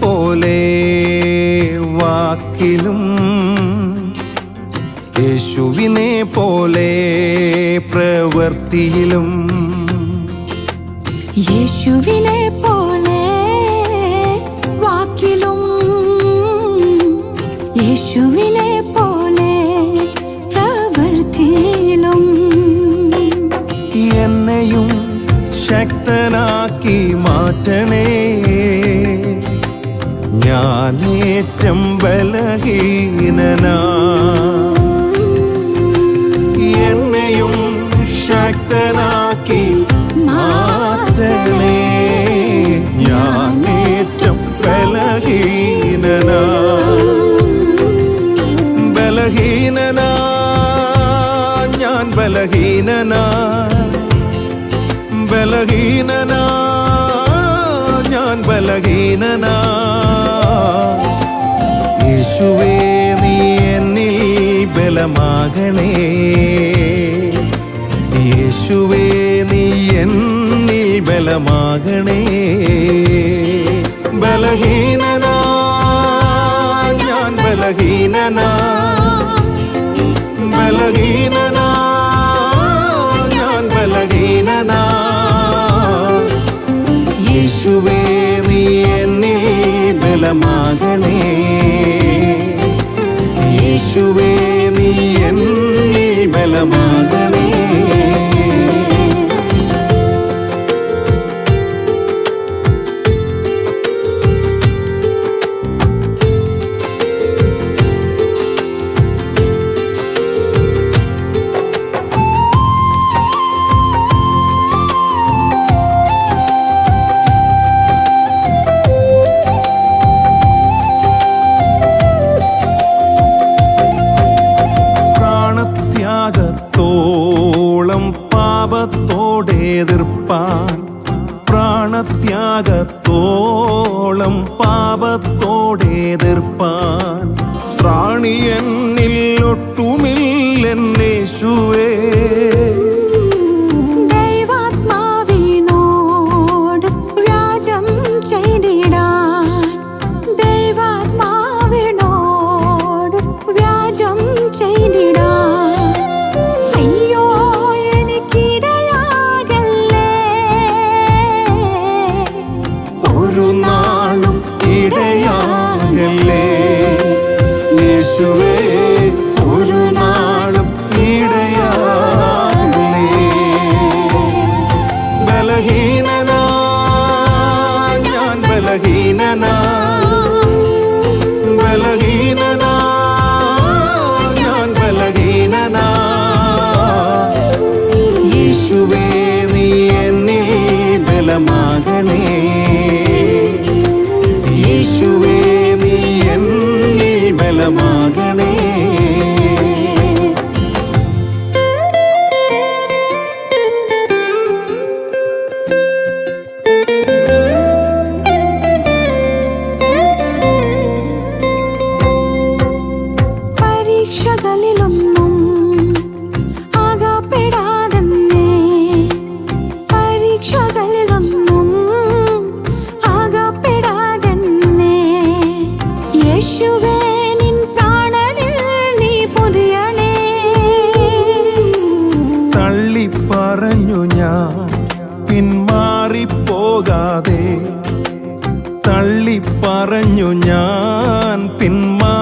പോലെ വാക്കിലും യേശുവിനെ പോലെ പ്രവൃത്തിയിലും യേശുവിനെ പോലെ വാക്കിലും യേശുവിനെ പോലെ പ്രവൃത്തിയിലും എന്നെയും ശക്തനാക്കി മാറ്റണേ. ഞാനേറ്റം ബലഹീനനാ. എന്നെയും ശക്തനാക്കി മാറ്റണേ ഞാനേറ്റം ബലഹീനനാ. ബലഹീനനാ ഞാൻ ബലഹീനനാ. ബലഹീനനാ ഞാൻ ബലഹീനനാ. ബലമാകണേ യേശുവേ നീ എന്നിൽ ബലമാകണേ. ബലഹീനനാ ഞാൻ ബലഹീനനാ. ബലഹീനനാ ഞാൻ ബലഹീനനാ. യേശുവേ നീ എന്നിൽ ബലമാകണേ. യേശുവേ നീ എന്നിൽ പാപത്തോടെ എതിർപ്പാൻ പ്രാണി എന്നിൽ ഒട്ടുമില്ലെന്നേശുവേ. ഇടയാകല്ലേ യേശുവേ യേശുവേ നിൻ പ്രാണനിൽ നീ പൊതിയണേ. തള്ളിപ്പറഞ്ഞു ഞാൻ പിന്മാറിപ്പോകാതെ തള്ളിപ്പറഞ്ഞു ഞാൻ പിന്മാറിപ്പോകാതെ.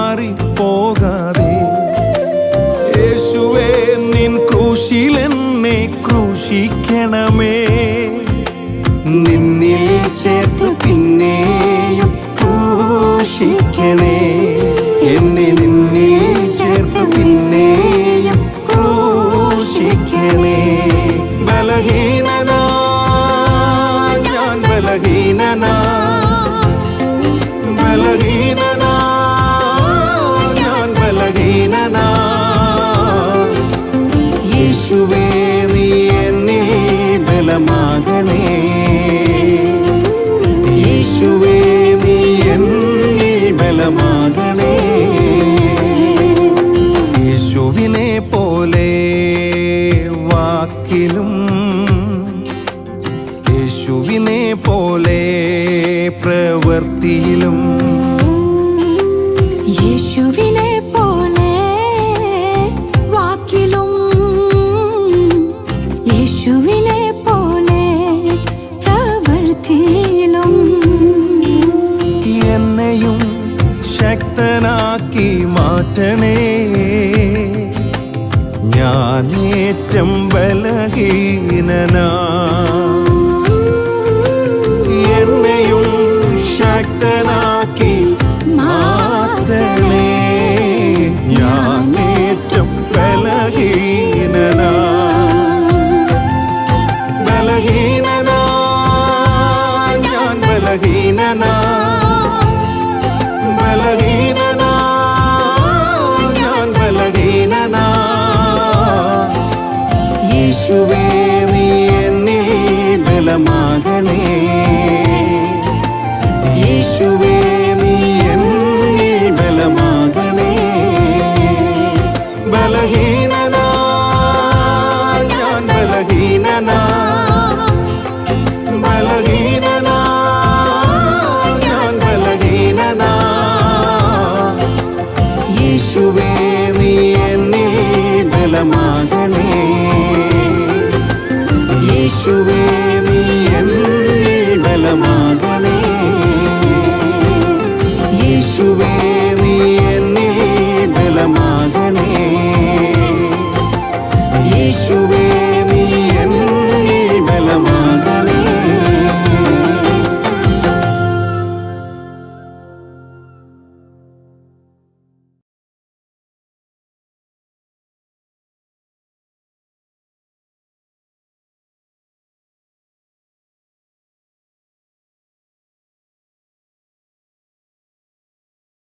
യേശുവേ നിൻ ക്രൂശിലെന്നെ ക്രൂശിക്കണമേ. നിന്നിൽ ചേർത്ത് ബലഹീനനാ ഞാൻ യേശുവേ നീ എന്നെ ബലമാകണേ. യേശുവേ നീ എന്നെ ബലമാകണേ. യേശുവിനെ പോലെ വാക്കിലും യേശുവിനെ പോലെ പ്രവൃത്തിയിലും എന്നെയും ശക്തനാക്കി മാറ്റണേ. ഞാൻ ഏറ്റം ബലഹീനനാ. മാറ്റണേ യേശുവേ നീ എന്നിൽ ബലമാകണേ. യേശുവേ